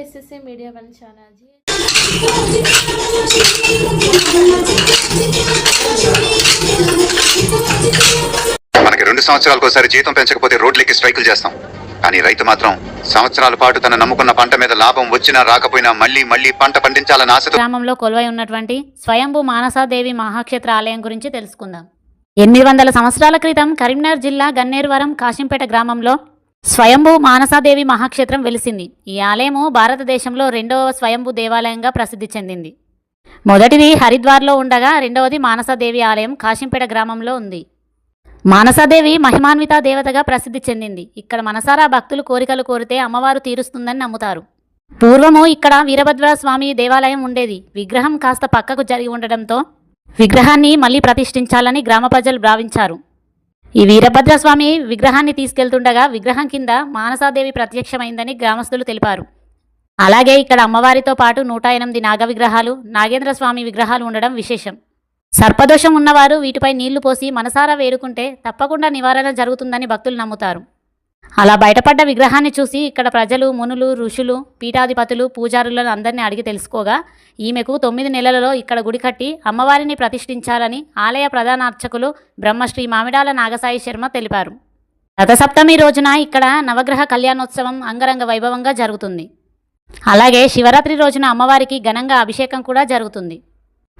SSC Media One channel. మనకి రెండు సంవత్సరాలకు ఒకసారి జీతం పెంచకపోతే రోడ్లెక్కి స్ట్రైకులు చేస్తాం కానీ రైతు మాత్రం సంవత్సరాల పాటు తన నమ్ముకున్న పంట మీద లాభం వచ్చినా రాకపోయినా మళ్ళీ మళ్ళీ పంట పండించాలని ఆశతో గ్రామంలో కొలువై ఉన్నటువంటి స్వయంభూ మానసాదేవి మహాక్షేత్ర ఆలయం గురించి తెలుసుకుందాం ఎనిమిది వందల సంవత్సరాల క్రితం కరీంనగర్ జిల్లా గన్నేరువరం కాశంపేట గ్రామంలో స్వయంభూ మానసాదేవి మహాక్షేత్రం వెలిసింది. ఈ ఆలయము భారతదేశంలో రెండవ స్వయంభూ దేవాలయంగా ప్రసిద్ధి చెందింది. మొదటిది హరిద్వార్లో ఉండగా రెండవది మానసాదేవి ఆలయం కాశింపేట గ్రామంలో ఉంది. మానసాదేవి మహిమాన్విత దేవతగా ప్రసిద్ధి చెందింది. ఇక్కడ మనసారా భక్తులు కోరికలు కోరితే అమ్మవారు తీరుస్తుందని నమ్ముతారు. పూర్వము ఇక్కడ వీరభద్ర స్వామి దేవాలయం ఉండేది. విగ్రహం కాస్త పక్కకు జరిగి ఉండడంతో విగ్రహాన్ని మళ్ళీ ప్రతిష్ఠించాలని గ్రామ ప్రజలు భావించారు. ఈ వీరభద్ర స్వామి విగ్రహాన్ని తీసుకెళ్తుండగా విగ్రహం కింద మానసాదేవి ప్రత్యక్షమైందని గ్రామస్తులు తెలిపారు. అలాగే ఇక్కడ అమ్మవారితో పాటు నూట ఎనిమిది నాగ విగ్రహాలు నాగేంద్ర స్వామి విగ్రహాలు ఉండడం విశేషం. సర్పదోషం ఉన్నవారు వీటిపై నీళ్ళు పోసి మనసారా వేడుకుంటే తప్పకుండా నివారణ జరుగుతుందని భక్తులు నమ్ముతారు. అలా బయటపడ్డ విగ్రహాన్ని చూసి ఇక్కడ ప్రజలు మునులు ఋషులు పీఠాధిపతులు పూజారులను అందరినీ అడిగి తెలుసుకోగా ఈమెకు తొమ్మిది నెలలలో ఇక్కడ గుడి కట్టి అమ్మవారిని ప్రతిష్ఠించాలని ఆలయ ప్రధాన అర్చకులు బ్రహ్మశ్రీ మామిడాల నాగసాయి శర్మ తెలిపారు. రథసప్తమి రోజున ఇక్కడ నవగ్రహ కళ్యాణోత్సవం అంగరంగ వైభవంగా జరుగుతుంది. అలాగే శివరాత్రి రోజున అమ్మవారికి ఘనంగా అభిషేకం కూడా జరుగుతుంది.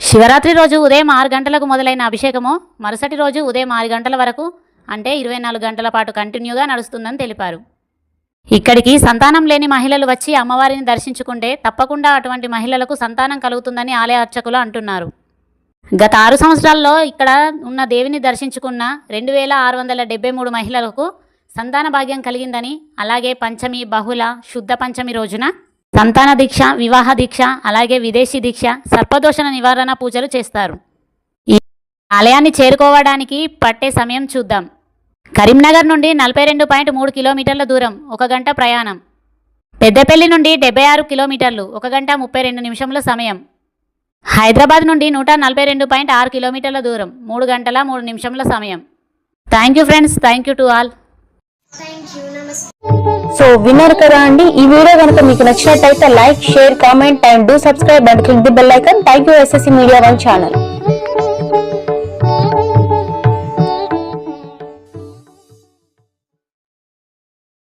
శివరాత్రి రోజు ఉదయం ఆరు గంటలకు మొదలైన అభిషేకము మరుసటి రోజు ఉదయం ఆరు గంటల వరకు అంటే ఇరవై నాలుగు గంటల పాటు కంటిన్యూగా నడుస్తుందని తెలిపారు. ఇక్కడికి సంతానం లేని మహిళలు వచ్చి అమ్మవారిని దర్శించుకుంటే తప్పకుండా అటువంటి మహిళలకు సంతానం కలుగుతుందని ఆలయ అర్చకులు అంటున్నారు. గత ఆరు సంవత్సరాల్లో ఇక్కడ ఉన్న దేవిని దర్శించుకున్న రెండు వేల ఆరు వందల డెబ్బై మూడు మహిళలకు సంతాన భాగ్యం కలిగిందని అలాగే పంచమి బహుళ శుద్ధ పంచమి రోజున సంతాన దీక్ష వివాహ దీక్ష అలాగే విదేశీ దీక్ష సర్పదోషణ నివారణ పూజలు చేస్తారు. ఈ ఆలయాన్ని చేరుకోవడానికి పట్టే సమయం చూద్దాం. కరీంనగర్ నుండి నలభై రెండు పాయింట్ మూడు కిలోమీటర్ల దూరం ఒక గంట ప్రయాణం. పెద్దపల్లి నుండి డెబ్బై ఆరు కిలోమీటర్లు ఒక గంట ముప్పై రెండు నిమిషముల సమయం. హైదరాబాద్ నుండి నూట నలభై రెండు పాయింట్ ఆరు కిలోమీటర్ల దూరం మూడు గంటల మూడు నిమిషముల సమయం. Thank you friends thank you to all so విన్నారు కదా అండి. ఈ వీడియో కనుక మీకు నచ్చినట్టయితే like share comment and do subscribe and click the bell icon thank you SSC media one channel